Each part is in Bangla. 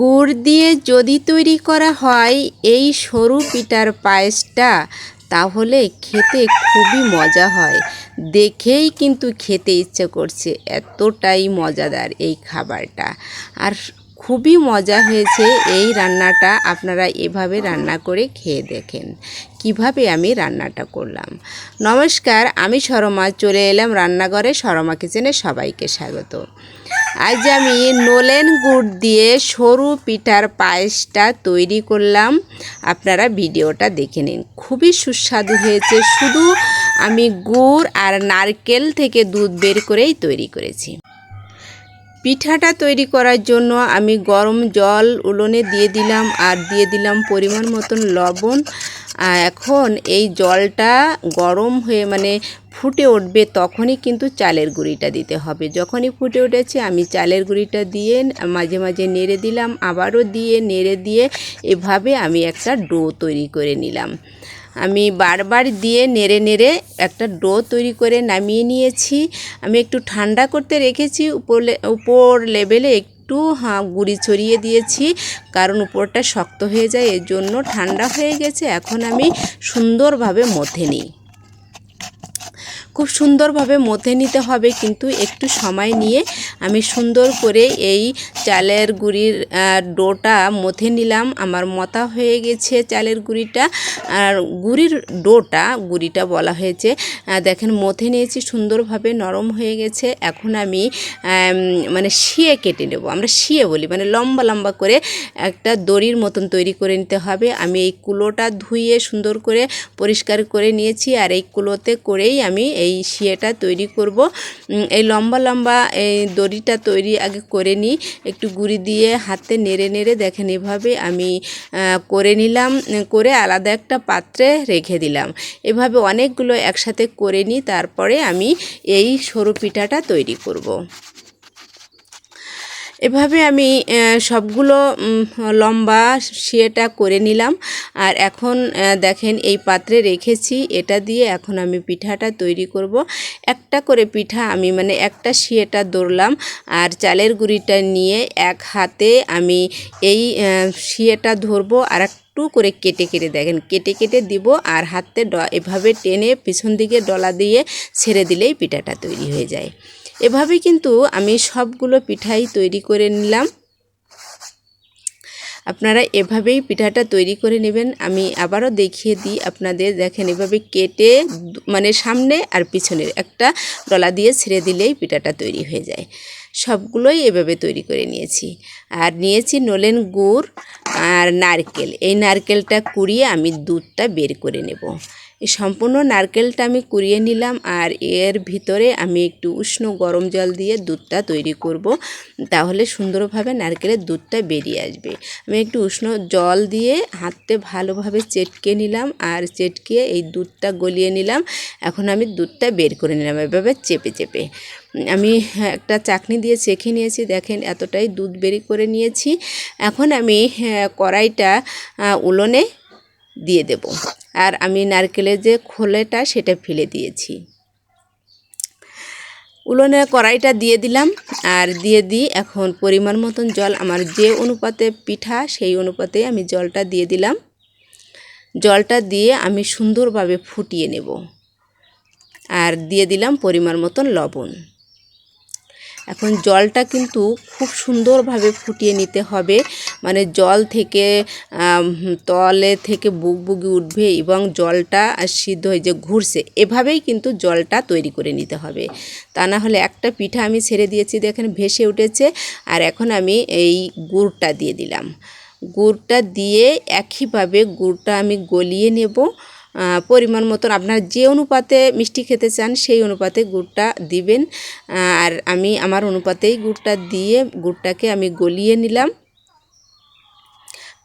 গুড় দিয়ে যদি তৈরি করা হয় এই সরু পিঠার পায়েসটা, তাহলে খেতে খুবই মজা হয়। দেখেই কিন্তু খেতে ইচ্ছে করছে, এতটাই মজাদার এই খাবারটা। আর খুবই মজা হয়েছে এই রান্নাটা, আপনারা এভাবে রান্না করে খেয়ে দেখেন, কীভাবে আমি রান্নাটা করলাম। নমস্কার, আমি সরমা চলে এলাম রান্নাঘরে সরমা কিচেনে সবাইকে স্বাগত। আজ আমি নোলেন গুড় দিয়ে সরু পিঠার পায়েসটা তৈরি করলাম। আপনারা ভিডিওটা দেখে নিন। খুবই সুস্বাদু হয়েছে। শুধু আমি গুড় আর নারকেল থেকে দুধ বের করেই তৈরি করেছি। পিঠাটা তৈরি করার জন্য আমি গরম জল উলনে দিয়ে দিলাম আর দিয়ে দিলাম পরিমাণ মতন লবণ। এখন এই জলটা গরম হয়ে মানে ফুটে উঠবে তখনই কিন্তু চালের গুঁড়িটা দিতে হবে। যখনই ফুটে উঠেছে আমি চালের গুঁড়িটা দিয়ে মাঝে মাঝে নেড়ে দিলাম, আবারও দিয়ে নেড়ে দিয়ে এভাবে আমি একটা ডো তৈরি করে নিলাম। আমি বারবার দিয়ে নেড়ে নেড়ে একটা ডো তৈরি করে নামিয়ে নিয়েছি। আমি একটু ঠান্ডা করতে রেখেছি, উপর উপর লেভেলে একটু হ্যাঁ গুঁড়ি ছড়িয়ে দিয়েছি, কারণ উপরটা শক্ত হয়ে যায় এর জন্য ঠান্ডা হয়ে গেছে। এখন আমি সুন্দরভাবে মথে নিই। খুব সুন্দরভাবে মথে নিতে হবে, কিন্তু একটু সময় নিয়ে আমি সুন্দর করে এই চালের গুঁড়ির ডোটা মথে নিলাম। আমার মতা হয়ে গেছে চালের গুঁড়িটা। আর গুঁড়ির ডোটা, গুঁড়িটা বলা হয়েছে দেখেন মথে নিয়েছি, সুন্দরভাবে নরম হয়ে গেছে। এখন আমি মানে শিয়ে কেটে নেব। আমরা শিয়ে বলি মানে লম্বা লম্বা করে একটা দড়ির মতন তৈরি করে নিতে হবে। আমি এই কুলোটা ধুয়ে সুন্দর করে পরিষ্কার করে নিয়েছি, আর এই কুলোতে করেই আমি এই শিয়েটা তৈরি করব। এই লম্বা লম্বা এই দড়িটা তৈরি আগে করে নিই। একটু গুঁড়ি দিয়ে হাতে নেড়ে নেড়ে দেখেন এভাবে আমি করে নিলাম, করে আলাদা একটা পাত্রে রেখে দিলাম। এভাবে অনেকগুলো একসাথে করে নিই, তারপরে আমি এই সরু পিঠাটা তৈরি করব। এভাবে আমি সবগুলো লম্বা শিয়েটা করে নিলাম। আর এখন দেখেন এই পাত্রে রেখেছি, এটা দিয়ে এখন আমি পিঠাটা তৈরি করব। একটা করে পিঠা আমি মানে একটা শিয়েটা দৌড়লাম আর চালের গুঁড়িটা নিয়ে এক হাতে আমি এই শিয়েটা ধরবো আর একটু করে কেটে কেটে, দেখেন কেটে কেটে দিব আর হাতে ড- এভাবে টেনে পিছন দিকে ডলা দিয়ে ছেড়ে দিলেই পিঠাটা তৈরি হয়ে যায়। এভাবে কিন্তু আমি সবগুলো পিঠাই তৈরি করে নিলাম। আপনারা এভাবেই পিঠাটা তৈরি করে নেবেন। আমি আবারও দেখিয়ে দিই আপনাদের। দেখেন এভাবে কেটে মানে সামনে আর পিছনের একটা ডলা দিয়ে ছেড়ে দিলেই পিঠাটা তৈরি হয়ে যায়। সবগুলোই এভাবে তৈরি করে নিয়েছি। আর নিয়েছি নলেন গুড়। আর নারকেল। এই নারকেলটা কুড়িয়ে আমি দুধটা বের করে নেব। এই সম্পূর্ণ নারকেলটা আমি কুড়িয়ে নিলাম আর এর ভিতরে আমি একটু উষ্ণ গরম জল দিয়ে দুধটা তৈরি করব। তাহলে সুন্দরভাবে নারকেলের দুধটা বেরিয়ে আসবে। আমি একটু উষ্ণ জল দিয়ে হাতে ভালোভাবে চেটকে নিলাম আর চেটকে এই দুধটা গলিয়ে নিলাম। এখন আমি দুধটা বের করে নিলাম এভাবে চেপে চেপে। আমি একটা চাকনি দিয়ে চেখে নিয়েছি দেখেন এতটাই দুধ বেরি করে নিয়েছি। এখন আমি হ্যাঁ, কড়াইটা উলোনে দিয়ে দেব। আর আমি নারকেলের যে খোলেটা সেটা ফেলে দিয়েছি। উলোনে কড়াইটা দিয়ে দিলাম। আর দিয়ে দিই এখন পরিমাণ মতন জল। আমার যে অনুপাতে পিঠা সেই অনুপাতে আমি জলটা দিয়ে দিলাম। জলটা দিয়ে আমি সুন্দরভাবে ফুটিয়ে নেব। আর দিয়ে দিলাম পরিমাণ মতন লবণ। এখন জলটা কিন্তু খুব সুন্দরভাবে ফুটিয়ে নিতে হবে। মানে জল থেকে তলে থেকে বুগবুগি উঠবে এবং জলটা সিদ্ধ হয়ে যে ঘুরছে, এভাবেই কিন্তু জলটা তৈরি করে নিতে হবে। তা না হলে একটা পিঠা আমি ছেড়ে দিয়েছি, দেখেন ভেসে উঠেছে। আর এখন আমি এই গুড়টা দিয়ে দিলাম। গুড়টা দিয়ে একইভাবে গুড়টা আমি গলিয়ে নেব। পরিমাণ মতন আপনার যে অনুপাতে মিষ্টি খেতে চান সেই অনুপাতে গুড়টা দিবেন। আর আমি আমার অনুপাতেই গুড়টা দিয়ে গুড়টাকে আমি গলিয়ে নিলাম।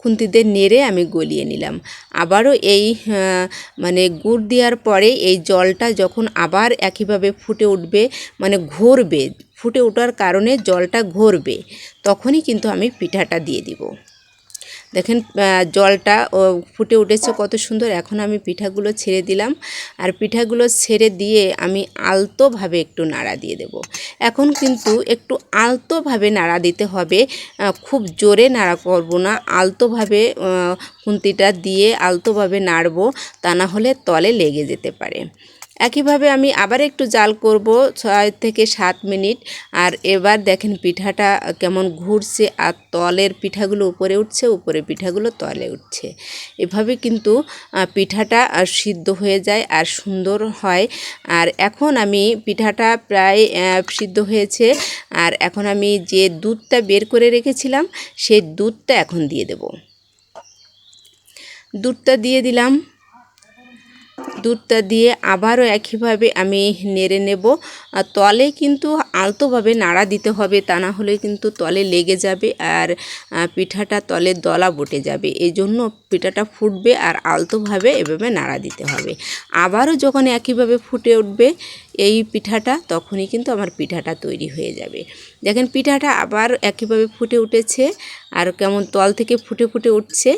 খুন্তিতে নেড়ে আমি গলিয়ে নিলাম। আবারও এই মানে গুড় দেওয়ার পরে এই জলটা যখন আবার একইভাবে ফুটে উঠবে মানে ঘুরবে, ফুটে ওঠার কারণে জলটা ঘুরবে, তখনই কিন্তু আমি পিঠাটা দিয়ে দিব। দেখেন জলটা, ও, ফুটে উঠেছে কত সুন্দর। এখন আমি পিঠাগুলো ছেড়ে দিলাম। আর পিঠাগুলো ছেড়ে দিয়ে আমি আলতোভাবে একটু নাড়া দিয়ে দেব। এখন কিন্তু একটু আলতোভাবে নাড়া দিতে হবে। খুব জোরে নাড়া করব না। আলতোভাবে খুন্তিটা দিয়ে আলতোভাবে নাড়বো। তা না হলে তলে লেগে যেতে পারে। একইভাবে আমি আবার একটু জাল করব ছয় থেকে সাত মিনিট। আর এবার দেখেন পিঠাটা কেমন ঘুরছে আর তলের পিঠাগুলো উপরে উঠছে, উপরে পিঠাগুলো তলে উঠছে। এভাবে কিন্তু পিঠাটা সিদ্ধ হয়ে যায় আর সুন্দর হয়। আর এখন আমি পিঠাটা প্রায় সিদ্ধ হয়েছে। আর এখন আমি যে দুধটা বের করে রেখেছিলাম, সেই দুধটা এখন দিয়ে দেব। দুধটা দিয়ে দিলাম। দুধটা দিয়ে আবারও একইভাবে আমি নেড়ে নেব। আর তলে কিন্তু আলতোভাবে নাড়া দিতে হবে, তা না হলে কিন্তু তলে লেগে যাবে আর পিঠাটা তলে দলা বটে যাবে। এই জন্য পিঠাটা ফুটবে আর আলতোভাবে এভাবে নাড়া দিতে হবে। আবারও যখন একইভাবে ফুটে উঠবে এই পিঠাটা, তখনই কিন্তু আমার পিঠাটা তৈরি হয়ে যাবে। দেখেন পিঠাটা আবার একইভাবে ফুটে উঠেছে আর কেমন তল থেকে ফুটে ফুটে উঠছে।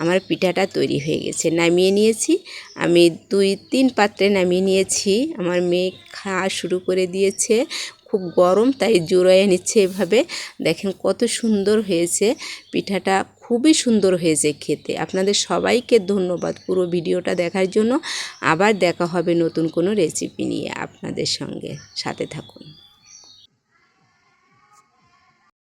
আমার পিঠাটা তৈরি হয়ে গেছে। নামিয়ে নিয়েছি। আমি দুই, তিন পাত্রে নামিয়ে নিয়েছি। আমার মেয়ে খাওয়া শুরু করে দিয়েছে। খুব গরম, তাই জোড়াইয়ে নিচ্ছে এভাবে। দেখেন কত সুন্দর হয়েছে। পিঠাটা খুবই সুন্দর হয়েছে খেতে। আপনাদের সবাইকে ধন্যবাদ পুরো ভিডিওটা দেখার জন্য। আবার দেখা হবে নতুন কোনো রেসিপি নিয়ে আপনাদের সঙ্গে। সাথে থাকুন।